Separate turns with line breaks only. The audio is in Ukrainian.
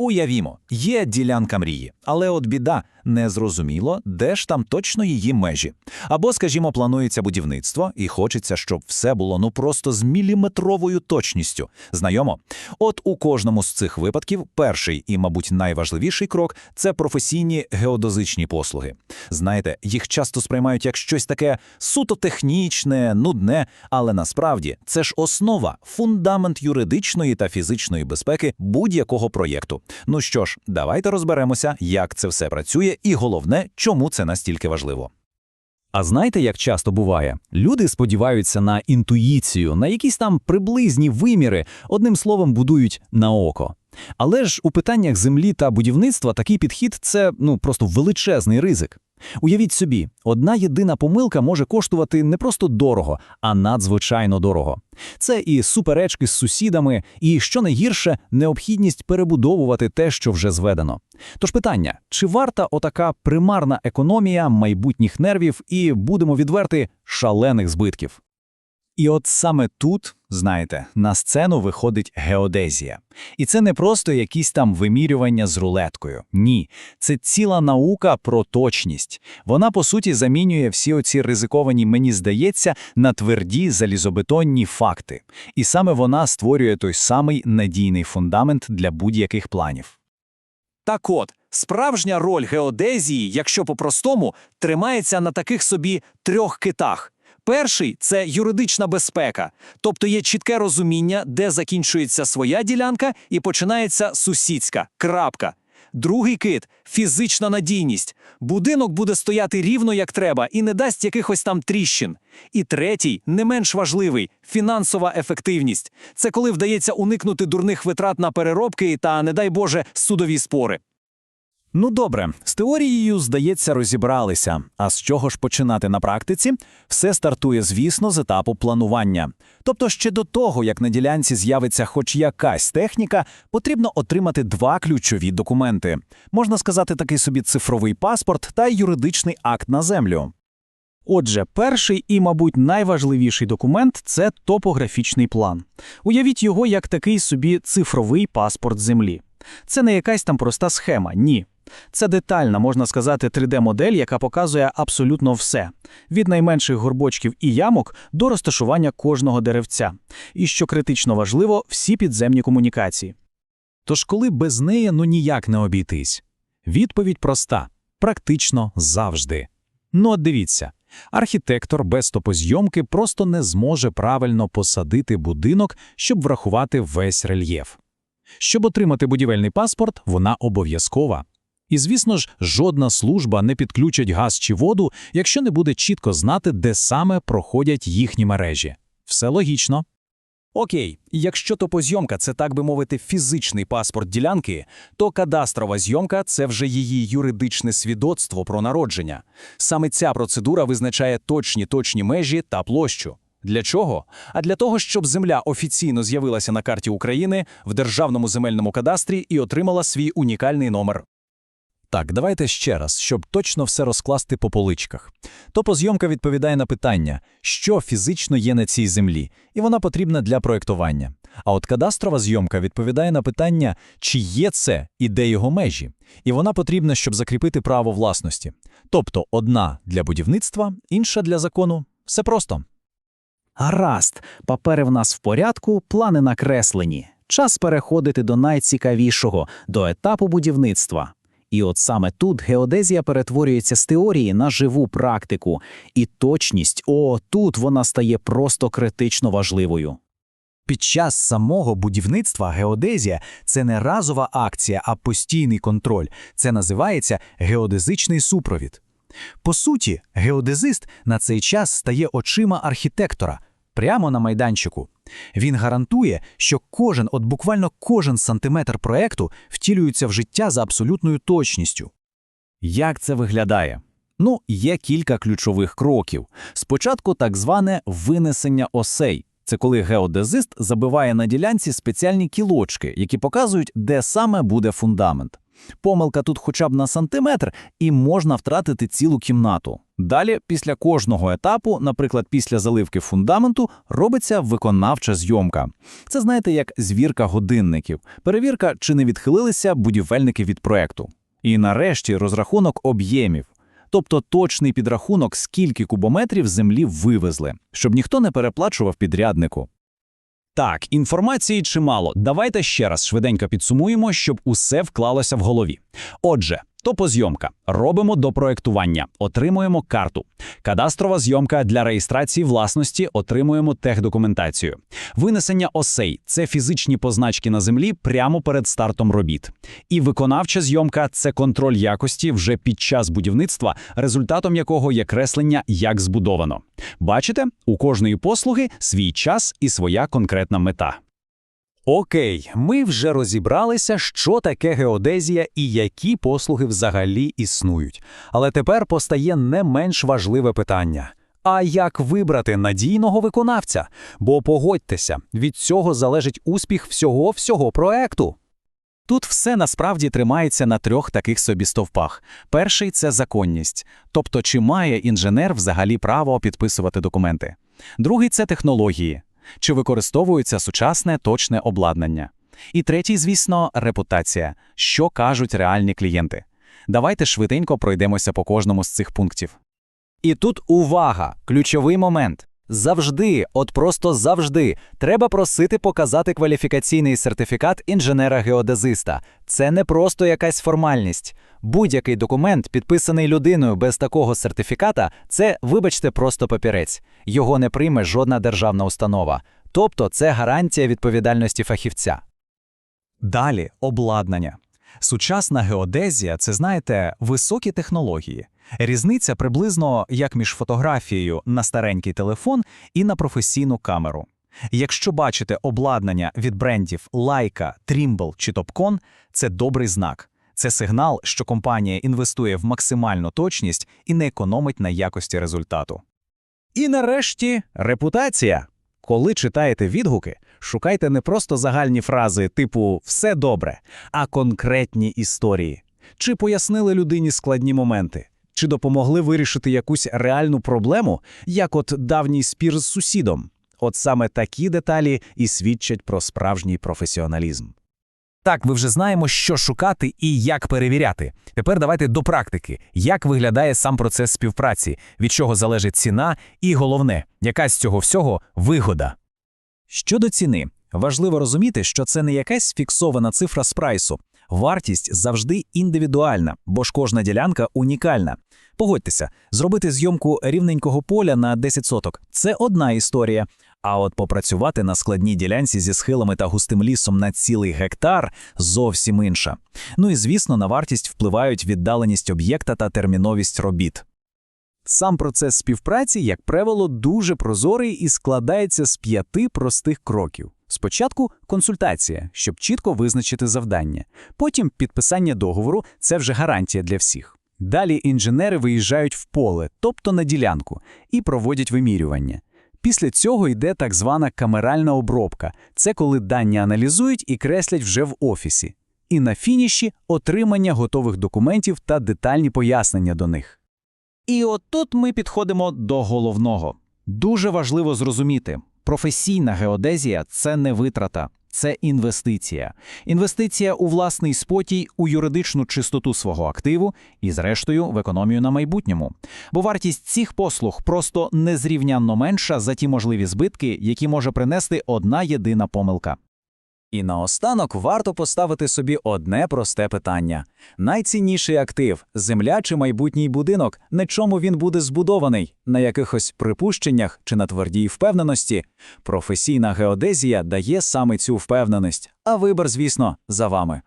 Уявімо, є ділянка мрії, але от біда незрозуміло, де ж там точно її межі. Або, скажімо, планується будівництво, і хочеться, щоб все було ну просто з міліметровою точністю. Знайомо? От у кожному з цих випадків перший і, мабуть, найважливіший крок це професійні геодозичні послуги. Знаєте, їх часто сприймають як щось таке суто технічне, нудне, але насправді це ж основа, фундамент юридичної та фізичної безпеки будь-якого проєкту. Ну що ж, давайте розберемося, як це все працює, і головне, чому це настільки важливо.
А знаєте, як часто буває? Люди сподіваються на інтуїцію, на якісь там приблизні виміри, одним словом, будують на око. Але ж у питаннях землі та будівництва такий підхід це ну просто величезний ризик. Уявіть собі, одна єдина помилка може коштувати не просто дорого, а надзвичайно дорого. Це і суперечки з сусідами, і що найгірше, необхідність перебудовувати те, що вже зведено. Тож питання: чи варта отака примарна економія майбутніх нервів і будемо відверти шалених збитків?
І от саме тут, знаєте, на сцену виходить геодезія. І це не просто якісь там вимірювання з рулеткою. Ні, це ціла наука про точність. Вона, по суті, замінює всі оці ризиковані, мені здається, на тверді залізобетонні факти. І саме вона створює той самий надійний фундамент для будь-яких планів.
Так от, справжня роль геодезії, якщо по-простому, тримається на таких собі трьох китах. Перший це юридична безпека, тобто є чітке розуміння, де закінчується своя ділянка і починається сусідська крапка. Другий кит фізична надійність. Будинок буде стояти рівно як треба і не дасть якихось там тріщин. І третій, не менш важливий фінансова ефективність. Це коли вдається уникнути дурних витрат на переробки та, не дай Боже, судові спори.
Ну добре, з теорією, здається, розібралися. А з чого ж починати на практиці? Все стартує, звісно, з етапу планування. Тобто, ще до того, як на ділянці з'явиться хоч якась техніка, потрібно отримати два ключові документи. Можна сказати, такий собі цифровий паспорт та юридичний акт на землю.
Отже, перший і, мабуть, найважливіший документ це топографічний план. Уявіть його як такий собі цифровий паспорт землі. Це не якась там проста схема, ні. Це детальна, можна сказати, 3D-модель, яка показує абсолютно все: від найменших горбочків і ямок до розташування кожного деревця. І що критично важливо, всі підземні комунікації.
Тож, коли без неї ну ніяк не обійтись? Відповідь проста: практично завжди. Ну, от дивіться, архітектор без топозйомки просто не зможе правильно посадити будинок, щоб врахувати весь рельєф. Щоб отримати будівельний паспорт, вона обов'язкова. І, звісно ж, жодна служба не підключить газ чи воду, якщо не буде чітко знати, де саме проходять їхні мережі. Все логічно.
Окей, якщо топозйомка це, так би мовити, фізичний паспорт ділянки, то кадастрова зйомка це вже її юридичне свідоцтво про народження. Саме ця процедура визначає точні точні межі та площу. Для чого? А для того, щоб земля офіційно з'явилася на карті України в державному земельному кадастрі і отримала свій унікальний номер.
Так, давайте ще раз, щоб точно все розкласти по поличках. Топозйомка відповідає на питання, що фізично є на цій землі, і вона потрібна для проєктування. А от кадастрова зйомка відповідає на питання, чи є це і де його межі, і вона потрібна, щоб закріпити право власності. Тобто одна для будівництва, інша для закону. Все просто.
Гаразд, папери в нас в порядку, плани накреслені. Час переходити до найцікавішого, до етапу будівництва. І от саме тут геодезія перетворюється з теорії на живу практику, і точність, о, тут вона стає просто критично важливою.
Під час самого будівництва геодезія це не разова акція, а постійний контроль. Це називається геодезичний супровід. По суті, геодезист на цей час стає очима архітектора прямо на майданчику. Він гарантує, що кожен, от буквально кожен сантиметр проекту втілюється в життя за абсолютною точністю. Як це виглядає? Ну, є кілька ключових кроків. Спочатку так зване винесення осей. Це коли геодезист забиває на ділянці спеціальні кілочки, які показують, де саме буде фундамент.
Помилка тут хоча б на сантиметр, і можна втратити цілу кімнату. Далі, після кожного етапу, наприклад, після заливки фундаменту, робиться виконавча зйомка. Це знаєте, як звірка годинників, перевірка, чи не відхилилися будівельники від проекту. І нарешті розрахунок об'ємів. Тобто точний підрахунок, скільки кубометрів землі вивезли, щоб ніхто не переплачував підряднику. Так, інформації чимало. Давайте ще раз швиденько підсумуємо, щоб усе вклалося в голові. Отже, топозйомка. Робимо до проектування, отримуємо карту. Кадастрова зйомка для реєстрації власності, отримуємо техдокументацію. Винесення осей це фізичні позначки на землі прямо перед стартом робіт. І виконавча зйомка це контроль якості вже під час будівництва, результатом якого є креслення як збудовано. Бачите, у кожної послуги свій час і своя конкретна мета. Окей, ми вже розібралися, що таке геодезія і які послуги взагалі існують. Але тепер постає не менш важливе питання. А як вибрати надійного виконавця? Бо погодьтеся, від цього залежить успіх всього-всього проекту.
Тут все насправді тримається на трьох таких собі стовпах. Перший це законність, тобто чи має інженер взагалі право підписувати документи. Другий це технології, чи використовується сучасне точне обладнання. І третій, звісно, репутація, що кажуть реальні клієнти. Давайте швиденько пройдемося по кожному з цих пунктів.
І тут увага, ключовий момент. Завжди, от просто завжди, треба просити показати кваліфікаційний сертифікат інженера-геодезиста. Це не просто якась формальність. Будь-який документ, підписаний людиною без такого сертифіката, це, вибачте, просто папірець. Його не прийме жодна державна установа. Тобто це гарантія відповідальності фахівця. Далі обладнання. Сучасна геодезія це, знаєте, високі технології. Різниця приблизно як між фотографією на старенький телефон і на професійну камеру. Якщо бачите обладнання від брендів Leica, Trimble чи Topcon, це добрий знак. Це сигнал, що компанія інвестує в максимальну точність і не економить на якості результату. І нарешті репутація. Коли читаєте відгуки, шукайте не просто загальні фрази типу все добре, а конкретні історії. Чи пояснили людині складні моменти, чи допомогли вирішити якусь реальну проблему, як от давній спір з сусідом. От саме такі деталі і свідчать про справжній професіоналізм. Так, ви вже знаємо, що шукати і як перевіряти. Тепер давайте до практики. Як виглядає сам процес співпраці, від чого залежить ціна, і головне, яка з цього всього вигода. Щодо ціни, важливо розуміти, що це не якась фіксована цифра з прайсу. Вартість завжди індивідуальна, бо ж кожна ділянка унікальна. Погодьтеся, зробити зйомку рівненького поля на 10 соток це одна історія. А от попрацювати на складній ділянці зі схилами та густим лісом на цілий гектар зовсім інша. Ну і звісно, на вартість впливають віддаленість об'єкта та терміновість робіт. Сам процес співпраці, як правило, дуже прозорий і складається з п'яти простих кроків. Спочатку консультація, щоб чітко визначити завдання. Потім підписання договору це вже гарантія для всіх. Далі інженери виїжджають в поле, тобто на ділянку, і проводять вимірювання. Після цього йде так звана камеральна обробка. Це коли дані аналізують і креслять вже в офісі. І на фініші отримання готових документів та детальні пояснення до них. І от тут ми підходимо до головного. Дуже важливо зрозуміти, професійна геодезія це не витрата, це інвестиція. Інвестиція у власний спотій, у юридичну чистоту свого активу і, зрештою, в економію на майбутньому. Бо вартість цих послуг просто незрівнянно менша за ті можливі збитки, які може принести одна єдина помилка. І наостанок варто поставити собі одне просте питання: найцінніший актив земля чи майбутній будинок, на чому він буде збудований, на якихось припущеннях чи на твердій впевненості. Професійна геодезія дає саме цю впевненість, а вибір, звісно, за вами.